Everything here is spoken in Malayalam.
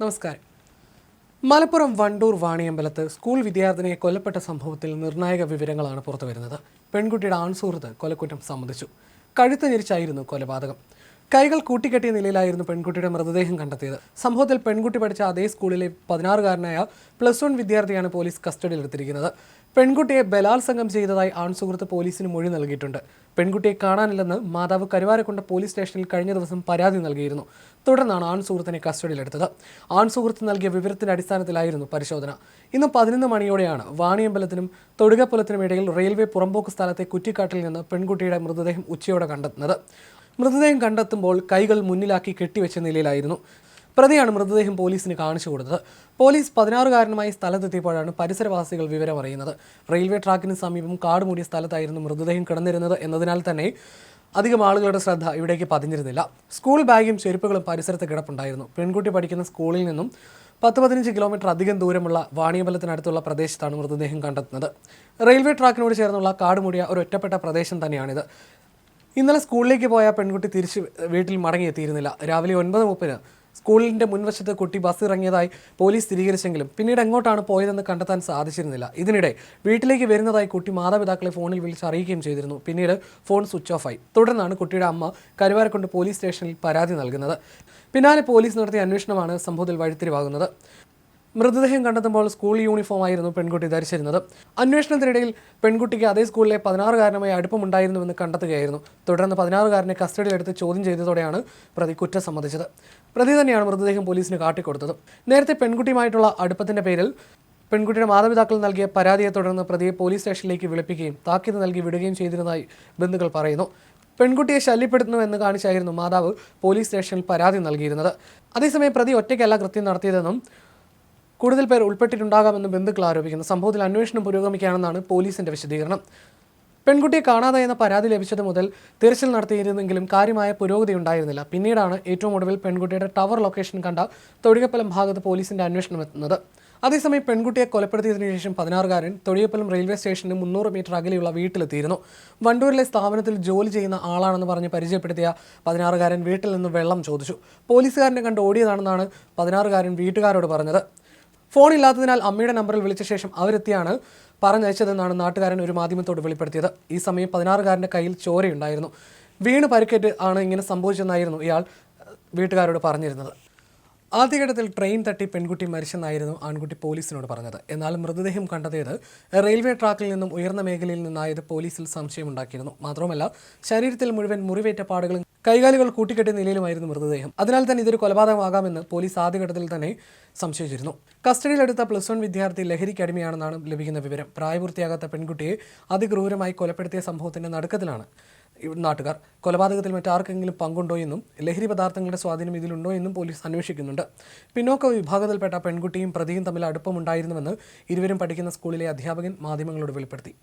നമസ്കാരം. മലപ്പുറം വണ്ടൂർ വാണിയമ്പലത്ത് സ്കൂൾ വിദ്യാർത്ഥിനിയെ കൊല്ലപ്പെട്ട സംഭവത്തിൽ നിർണായക വിവരങ്ങളാണ് പുറത്തുവരുന്നത്. പെൺകുട്ടിയുടെ ആൺസുഹൃത്ത് കൊലക്കുറ്റം സമ്മതിച്ചു. കഴുത്ത് ഞെരിച്ചായിരുന്നു കൊലപാതകം. കൈകൾ കൂട്ടിക്കെട്ടിയ നിലയിലായിരുന്നു പെൺകുട്ടിയുടെ മൃതദേഹം കണ്ടെത്തിയത്. സംഭവത്തിൽ പെൺകുട്ടി പഠിച്ച അതേ സ്കൂളിലെ പതിനാറുകാരനായ പ്ലസ് വൺ വിദ്യാർത്ഥിയാണ് പോലീസ് കസ്റ്റഡിയിലെടുത്തിരിക്കുന്നത്. പെൺകുട്ടിയെ ബലാത്സംഗം ചെയ്തതായി ആൺസുഹൃത്ത് പോലീസിന് മൊഴി നൽകിയിട്ടുണ്ട്. പെൺകുട്ടിയെ കാണാനില്ലെന്ന് മാതാവ് കരുവാരക്കൊണ്ട പോലീസ് സ്റ്റേഷനിൽ കഴിഞ്ഞ ദിവസം പരാതി നൽകിയിരുന്നു. തുടർന്നാണ് ആൺ സുഹൃത്തിനെ കസ്റ്റഡിയിലെടുത്തത്. ആൺ സുഹൃത്ത് നൽകിയ വിവരത്തിന്റെ അടിസ്ഥാനത്തിലായിരുന്നു പരിശോധന. ഇന്ന് പതിനൊന്ന് മണിയോടെയാണ് വാണിയമ്പലത്തിനും തൊടുകപ്പുലത്തിനും ഇടയിൽ റെയിൽവേ പുറമ്പോക്ക് സ്ഥലത്തെ കുറ്റിക്കാട്ടിൽ നിന്ന് പെൺകുട്ടിയുടെ മൃതദേഹം ഉച്ചയോടെ കണ്ടെത്തുന്നത്. മൃതദേഹം കണ്ടെത്തുമ്പോൾ കൈകൾ മുന്നിലാക്കി കെട്ടിവെച്ച നിലയിലായിരുന്നു. പ്രതിയാണ് മൃതദേഹം പോലീസിന് കാണിച്ചു കൊടുത്തത്. പോലീസ് പതിനാറുകാരനുമായി സ്ഥലത്തെത്തിയപ്പോഴാണ് പരിസരവാസികൾ വിവരം അറിയുന്നത്. റെയിൽവേ ട്രാക്കിന് സമീപം കാടുമൂടിയ സ്ഥലത്തായിരുന്നു മൃതദേഹം കിടന്നിരുന്നത് എന്നതിനാൽ തന്നെ അധികം ആളുകളുടെ ശ്രദ്ധ ഇവിടേക്ക് പതിഞ്ഞിരുന്നില്ല. സ്കൂൾ ബാഗും ചെരുപ്പുകളും പരിസരത്ത് കിടപ്പുണ്ടായിരുന്നു. പെൺകുട്ടി പഠിക്കുന്ന സ്കൂളിൽ നിന്നും പത്ത് പതിനഞ്ച് കിലോമീറ്റർ അധികം ദൂരമുള്ള വാണിയമ്പലത്തിനടുത്തുള്ള പ്രദേശത്താണ് മൃതദേഹം കണ്ടെത്തുന്നത്. റെയിൽവേ ട്രാക്കിനോട് ചേർന്നുള്ള കാടുമൂടിയ ഒരു ഒറ്റപ്പെട്ട പ്രദേശം തന്നെയാണിത്. ഇന്നലെ സ്കൂളിലേക്ക് പോയ പെൺകുട്ടി തിരിച്ച് വീട്ടിൽ മടങ്ങിയെത്തിയിരുന്നില്ല. രാവിലെ ഒൻപത് മുപ്പതിന് സ്കൂളിന്റെ മുൻവശത്ത് കുട്ടി ബസ് ഇറങ്ങിയതായി പോലീസ് സ്ഥിരീകരിച്ചെങ്കിലും പിന്നീട് എങ്ങോട്ടാണ് പോയതെന്ന് കണ്ടെത്താൻ സാധിച്ചിരുന്നില്ല. ഇതിനിടെ വീട്ടിലേക്ക് വരുന്നതായി കുട്ടി മാതാപിതാക്കളെ ഫോണിൽ വിളിച്ച് അറിയിക്കുകയും ചെയ്തിരുന്നു. പിന്നീട് ഫോൺ സ്വിച്ച് ഓഫായി തുടർന്നാണ് കുട്ടിയുടെ അമ്മ കരുവാരക്കുണ്ട് പോലീസ് സ്റ്റേഷനിൽ പരാതി നൽകുന്നത്. പിന്നാലെ പോലീസ് നടത്തിയ അന്വേഷണമാണ് സംഭവത്തിൽ വഴിത്തിരിവാകുന്നത്. മൃതദേഹം കണ്ടെത്തുമ്പോൾ സ്കൂൾ യൂണിഫോം ആയിരുന്നു പെൺകുട്ടി ധരിച്ചിരുന്നത്. അന്വേഷണത്തിനിടയിൽ പെൺകുട്ടിക്ക് അതേ സ്കൂളിലെ പതിനാറുകാരനുമായി അടുപ്പമുണ്ടായിരുന്നുവെന്ന് കണ്ടെത്തുകയായിരുന്നു. തുടർന്ന് പതിനാറുകാരനെ കസ്റ്റഡിയിലെടുത്ത് ചോദ്യം ചെയ്തതോടെയാണ് പ്രതി കുറ്റം സമ്മതിച്ചത്. പ്രതി തന്നെയാണ് മൃതദേഹം പോലീസിന് കാട്ടിക്കൊടുത്തത്. നേരത്തെ പെൺകുട്ടിയുമായിട്ടുള്ള അടുപ്പത്തിന്റെ പേരിൽ പെൺകുട്ടിയുടെ മാതാപിതാക്കൾ നൽകിയ പരാതിയെ തുടർന്ന് പ്രതിയെ പോലീസ് സ്റ്റേഷനിലേക്ക് വിളിപ്പിക്കുകയും താക്കീത് നൽകി വിടുകയും ചെയ്തിരുന്നതായി ബന്ധുക്കൾ പറയുന്നു. പെൺകുട്ടിയെ ശല്യപ്പെടുത്തുന്നു എന്ന് കാണിച്ചായിരുന്നു മാതാവ് പോലീസ് സ്റ്റേഷനിൽ പരാതി നൽകിയിരുന്നത്. അതേസമയം പ്രതി ഒറ്റയ്ക്കല്ല കൃത്യം നടത്തിയതെന്നും കൂടുതൽ പേർ ഉൾപ്പെട്ടിട്ടുണ്ടാകാമെന്ന് ബന്ധുക്കൾ ആരോപിക്കുന്നു. സംഭവത്തിൽ അന്വേഷണം പുരോഗമിക്കുകയാണെന്നാണ് പോലീസിന്റെ വിശദീകരണം. പെൺകുട്ടിയെ കാണാതായെന്ന പരാതി ലഭിച്ചത് മുതൽ തിരച്ചിൽ നടത്തിയിരുന്നെങ്കിലും കാര്യമായ പുരോഗതി ഉണ്ടായിരുന്നില്ല. പിന്നീടാണ് ഏറ്റവും ഒടുവിൽ പെൺകുട്ടിയുടെ ടവർ ലൊക്കേഷൻ കണ്ട തൊഴികപ്പലം ഭാഗത്ത് പോലീസിന്റെ അന്വേഷണം എത്തുന്നത്. അതേസമയം പെൺകുട്ടിയെ കൊലപ്പെടുത്തിയതിനു ശേഷം പതിനാറുകാരൻ തൊഴിയപ്പലം റെയിൽവേ സ്റ്റേഷന് മുന്നൂറ് മീറ്റർ അകലെയുള്ള വീട്ടിലെത്തിയിരുന്നു. വണ്ടൂരിലെ സ്ഥാപനത്തിൽ ജോലി ചെയ്യുന്ന ആളാണെന്ന് പറഞ്ഞ് പരിചയപ്പെടുത്തിയ പതിനാറുകാരൻ വീട്ടിൽ നിന്ന് വെള്ളം ചോദിച്ചു. പോലീസുകാരനെ കണ്ട് ഓടിയതാണെന്നാണ് പതിനാറുകാരൻ വീട്ടുകാരോട് പറഞ്ഞത്. ഫോൺ ഇല്ലാത്തതിനാൽ അമ്മയുടെ നമ്പറിൽ വിളിച്ച ശേഷം അവരെത്തിയാണ് പറഞ്ഞയച്ചതെന്നാണ് നാട്ടുകാരൻ ഒരു മാധ്യമത്തോട് വെളിപ്പെടുത്തിയത്. ഈ സമയം പതിനാറുകാരന്റെ കയ്യിൽ ചോരയുണ്ടായിരുന്നു. വീണ് പരിക്കേറ്റ് ആണ് ഇങ്ങനെ സംഭവിച്ചെന്നായിരുന്നു ഇയാൾ വീട്ടുകാരോട് പറഞ്ഞിരുന്നത്. ആദ്യഘട്ടത്തിൽ ട്രെയിൻ തട്ടി പെൺകുട്ടി മരിച്ചെന്നായിരുന്നു ആൺകുട്ടി പോലീസിനോട് പറഞ്ഞത്. എന്നാൽ മൃതദേഹം കണ്ടെത്തിയത് റെയിൽവേ ട്രാക്കിൽ നിന്നും ഉയർന്ന മേഖലയിൽ നിന്നായത് പോലീസിൽ സംശയമുണ്ടാക്കിയിരുന്നു. മാത്രമല്ല ശരീരത്തിൽ മുഴുവൻ മുറിവേറ്റ പാടുകളും കൈകാലുകൾ കൂട്ടിക്കെട്ടിയ നിലയിലുമായിരുന്നു മൃതദേഹം. അതിനാൽ തന്നെ ഇതൊരു കൊലപാതകമാകാമെന്ന് പോലീസ് ആദ്യഘട്ടത്തിൽ തന്നെ സംശയിച്ചിരുന്നു. കസ്റ്റഡിയിലെടുത്ത പ്ലസ് വൺ വിദ്യാർത്ഥി ലഹരി അടിമയാണെന്നാണ് ലഭിക്കുന്ന വിവരം. പ്രായപൂർത്തിയാകാത്ത പെൺകുട്ടിയെ അതിക്രൂരമായി കൊലപ്പെടുത്തിയ സംഭവത്തിന്റെ നടുക്കത്തിലാണ് നാട്ടുകാർ. കൊലപാതകത്തിൽ മറ്റാർക്കെങ്കിലും പങ്കുണ്ടോ എന്നും ലഹരി പദാർത്ഥങ്ങളുടെ സ്വാധീനം ഇതിലുണ്ടോ എന്നും പോലീസ് അന്വേഷിക്കുന്നുണ്ട്. പിന്നോക്ക വിഭാഗത്തിൽപ്പെട്ട പെൺകുട്ടിയും പ്രതിയും തമ്മിൽ അടുപ്പമുണ്ടായിരുന്നുവെന്ന് ഇരുവരും പഠിക്കുന്ന സ്കൂളിലെ അധ്യാപകൻ മാധ്യമങ്ങളോട് വെളിപ്പെടുത്തി.